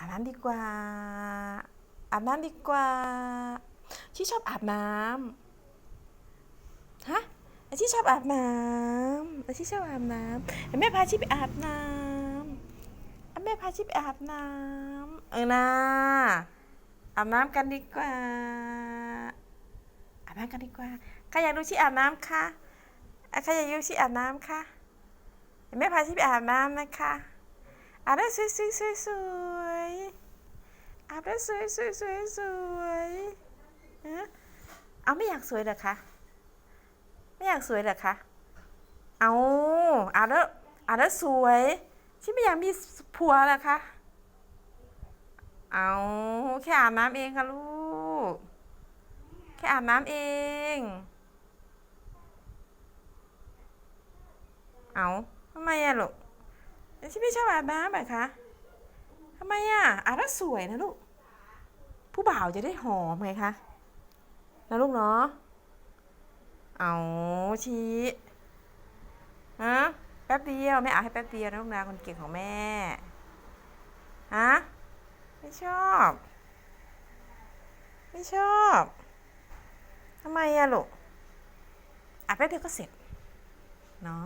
อาบน้ำดีกว่า อาบน้ำดีกว่า ที่ชอบอาบน้ำฮะไอที่ชอบอาบน้ำไอที่ชอบอาบน้ำแม่พาชิไปอาบน้ำแม่พาชิไปอาบน้ำเออนะอาบน้ำกันดีกว่า อาบน้ำกันดีกว่าใครอยากดูชิอาบน้ำคะใครอยากดูชิอาบน้ำคะแม่พาชิไปอาบน้ำนะคะอาบน้ำสวยสวยสวยสวย อาบน้ำสวยสวยสวยสวยเอาไม่อยากสวยเหรอคะ ไม่อยากสวยเหรอคะ เอาอาบแล้วอาบแล้วสวยชิไม่อยากมีผัวเหรอคะ เอาแค่อาบน้ำเองค่ะลูก แค่อาบน้ำเอง เอาทำไมอะลูกที่ไม่ชอบอาบน้ำอะคะ ไมอะอาบแล้วสวยนะลูก ผู้บ่าวจะได้หอมไงคะนะลูกเนาะ เอาชี้ฮะแป๊บเดียวแม่เอาให้แป๊บเดียวนะลูกนะคนเก่งของแม่ ฮะ ไม่ชอบ ไม่ชอบทำไมอะลูกอาบแป๊บเดียวก็เสร็จ เนาะ